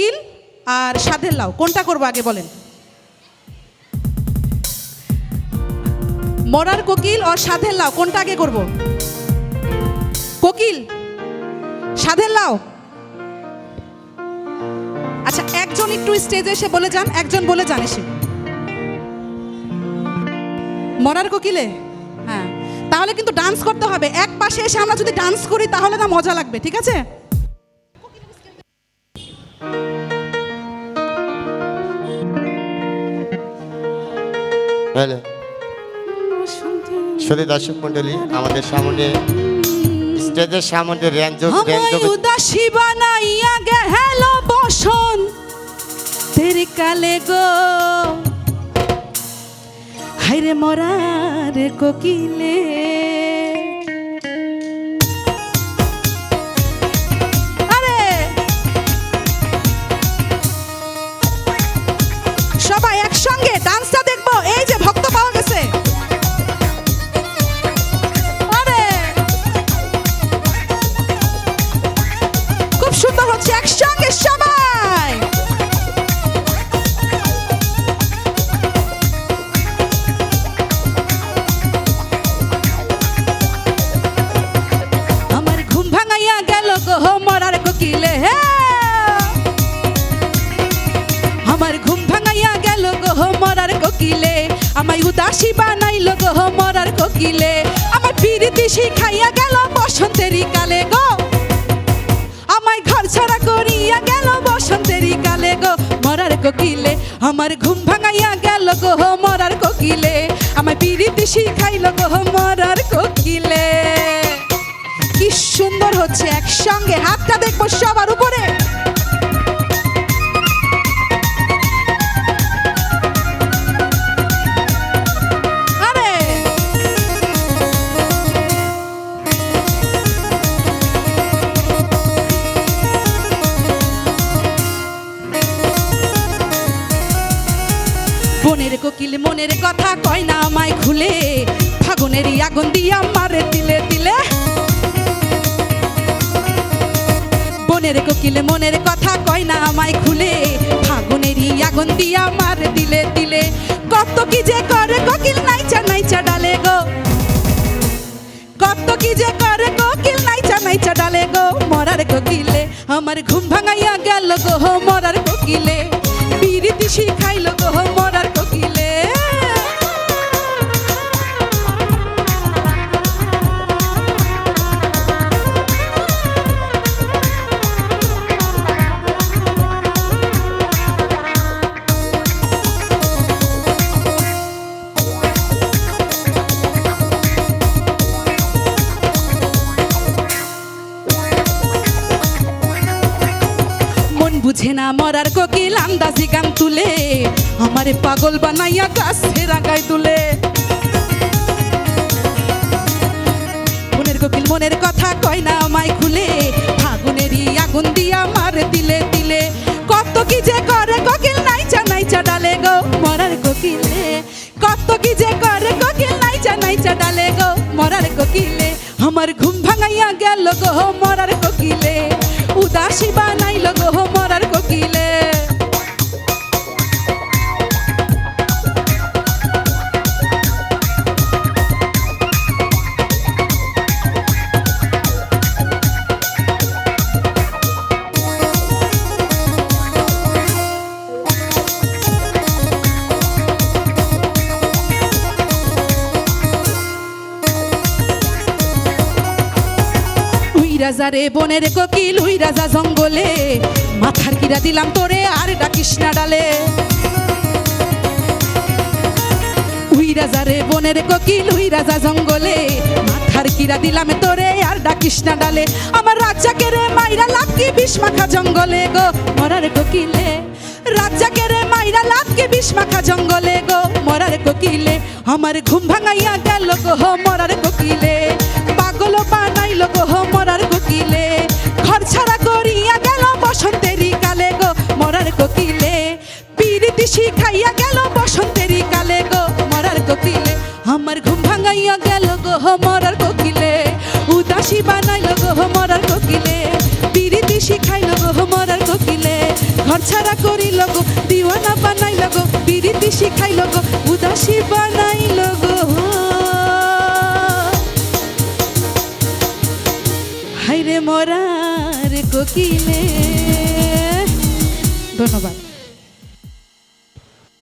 কোকিল আর সাধের লাউ কোনটা করব আগে বলেন? মরার কোকিল আর সাধের লাউ কোনটা আগে করব? কোকিল, সাধের লাউ আচ্ছা একজন একটু স্টেজে এসে বলে যান, একজন বলে যান এসে। মরার কোকিলে? হ্যাঁ। তাহলে কিন্তু ডান্স করতে হবে। এক পাশে এসে আমরা যদি ডান্স করি, তাহলে না মজা লাগবে, ঠিক আছে? হ্যালো শুধু দর্শক মন্ডলী আমাদের সামনে স্টেজের সামনে র্যাঞ্জ উদাসী বানাইয়া গেল বসন। তেরে কালে গো। হাইরে মরার কোকিলে আমার ঘুম ভাঙাইয়া গেল গো, মরার কোকিলে। আমায় উদাসী বানাইল গো, মরার কোকিলে। আমার পিরিতি শিখাইয়া গেল বসন্তেরই কালে গো। আমায় ঘর ছাড়া করিয়া গেল বসন্তেরই কালে গো, মরার কোকিলে। আমার ঘুম ভাঙাইয়া গেল গো, মরার কোকিলে। আমায় পিরিতি শিখাইল গো, মরার কোকিলে। কি সুন্দর হচ্ছে, একসঙ্গে হাতটা দেখব সবার উপরে। কোকিল মনের কথা কয় না আমায় খুলে? ফাগুনের আগুন দিয়া মারে দিলে দিলে বনের কোকিল মনের কথা কয় না আমায় খুলে? ফাগুনেরই আগুন দিয়া মারে দিলে দিলে কত কি যে করে কোকিল নাইচা নাইচা ডালে গো। কত কি যে করে কোকিল নাইচা নাইচা ডালে গো। মরার কোকিলে আমার ঘুম ভাঙাইয়া গেল গো, মরার কোকিলে। বিরিতি শিখাইল বুঝে না মরার কোকিল আন্দাজি গান তুলে, আমারে পাগল বানাইয়া গাছে রাগায় তুলে। মনের কোকিল মনের কথা কয় না আমায় খুলে, ফাগুনেরই আগুন দিয়া মারে দিলে দিলে কত কি যে করে কোকিল নাইচা নাইচা ডালে গো মরার কোকিলে। কত কি যে করে কোকিল নাইচা নাইচা ডালে গো মরার কোকিলে। আমার ঘুম ভাঙাইয়া গেল গো মরার কোকিলে। উদাসী বানাইল গো মরার কোকিলে রাজা রে বনের কোকিল উই রাজা জঙ্গলে। মাথার কিরা দিলাম তোরে, আর ডাকিস না ডালে। উই রাজা রে বনের কোকিল উই রাজা জঙ্গলে। মাথার কিরা দিলাম তোরে, আর ডাকিস না ডালে। আমার রাজাকে রে মাইরা লাভ কি বিষ মাখা জঙ্গলে গো? মরার কোকিলে। রাজাকে রে মাইরা লাভ কি বিষ মাখা জঙ্গলে গো? মরার কোকিলে। আমার ঘুম ভাঙাইয়া গেল গো, মরার কোকিলে। কোকিলে আমার ঘুম ভাঙাইয়া গেল গোহ মরার কোকিলে। উদাসী বানাইল গোহ মরার কোকিলে পিরিতি শিখাইল গোহ মরার কোকিলে। ঘর ছাড়া করিল গো, দিওয়ানা বানাইল গো পিরিতি শিখাইল গো, উদাসী বানাইল গো। হাইরে মরার কোকিলে। ধন্যবাদ।